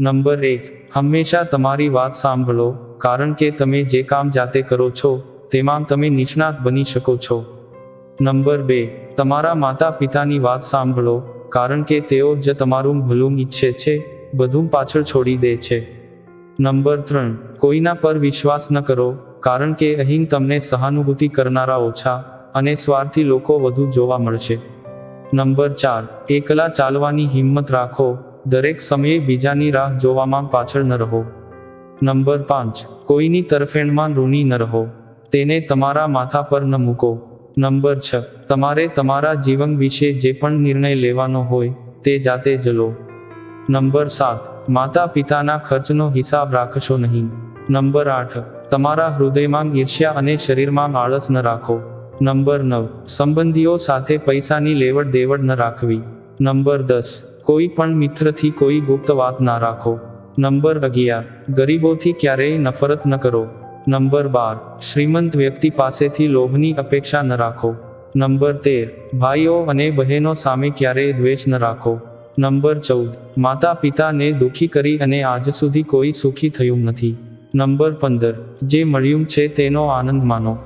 Number એક, હંમેશા તમારી વાત સાંભળો, કારણ કે તમે જે કામ જાતે કરો છો, તેમાં તમે નિષ્ણાત બની શકો છો. નંબર બે, તમારા માતા પિતાની વાત સાંભળો, કારણ કે તેઓ જ તમારું ભલું ઈચ્છે છે, બધું પાછળ છોડી દે છે. નંબર ત્રણ, કોઈના પર વિશ્વાસ ન કરો, કારણ કે અહીં તમને સહાનુભૂતિ કરનારા ઓછા અને સ્વાર્થી લોકો વધુ જોવા મળશે. નંબર ચાર, એકલા ચાલવાની હિંમત રાખો દરેક સમયે બીજાની રાહ જોવામાં પાછળ ન રહો. નંબર પાંચ, કોઈની તરફેણમાં ઋણી ન રહો. તેને તમારા માથા પર ન મૂકો. નંબર છ, તમારે તમારા જીવન વિશે જે પણ નિર્ણય લેવાનો હોય, તે જાતે જ લો. નંબર સાત માતા પિતાના ખર્ચનો હિસાબ રાખશો નહીં. નંબર આઠ, તમારા હૃદયમાં ઈર્ષ્યા અને શરીરમાં આળસ ન રાખો. નંબર નવ, સંબંધીઓ સાથે પૈસાની લેવડ દેવડ ન રાખવી. નંબર દસ કોઈ પણ મિત્રથી કોઈ ગુપ્ત વાત ના રાખો. નંબર અગિયાર. ગરીબોથી ક્યારેય નફરત ન કરો. નંબર બાર. શ્રીમંત વ્યક્તિ પાસેથી લોભની અપેક્ષા ન રાખો. નંબર તેર. ભાઈઓ અને બહેનો સામે ક્યારેય દ્વેષ ન રાખો. નંબર ચૌદ. માતા પિતાને દુઃખી કરી અને આજ સુધી કોઈ સુખી થયું નથી. નંબર પંદર. જે મળ્યું છે તેનો આનંદ માનો.